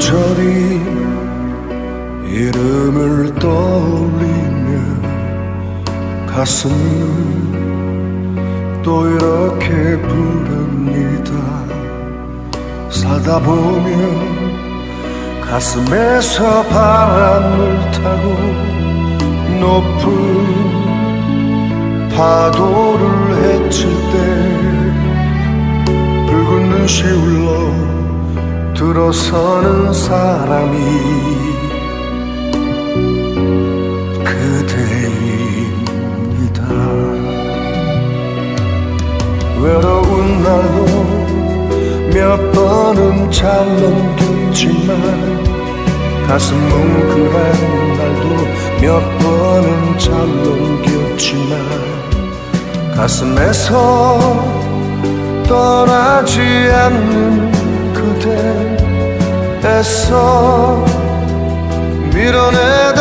저리 이름을 떠올리며 가슴이 또 이렇게 부릅니다. 살다 보면 가슴에서 바람을 타고 높은 파도를 헤칠 때 붉은 눈시 울러 들어서는 사람이 그대입니다. 외로운 날도 몇 번은 잘 넘겼지만 가슴 뭉클한 날도 몇 번은 잘 넘겼지만 가슴에서 떠나지 않는 그대 애써 밀어내던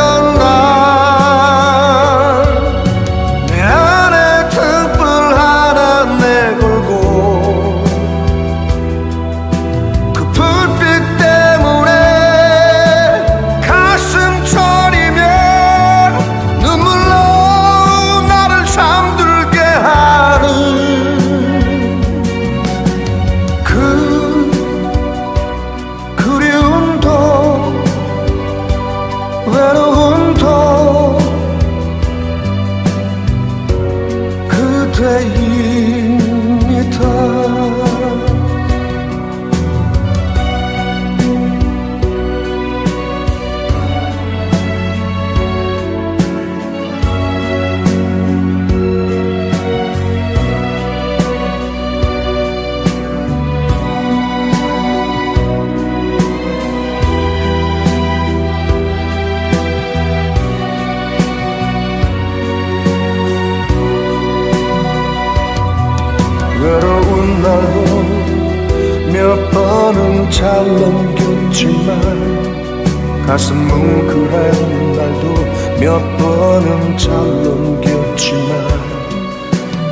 외로 잘 넘겼지만 가슴 뭉클한 날도 몇 번은 잘 넘겼지만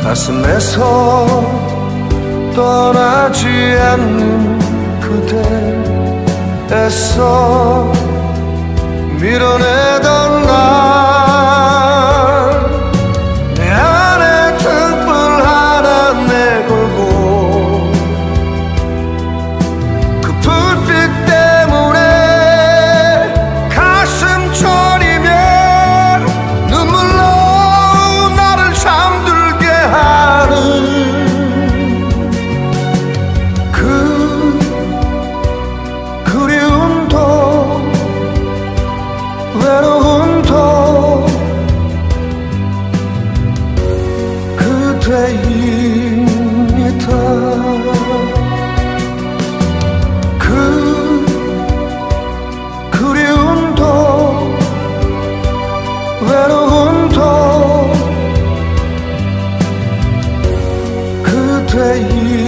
가슴에서 떠나지 않는 그대 애써 밀어내던 그대입니다 그 그리움도 외로움도 그대입니다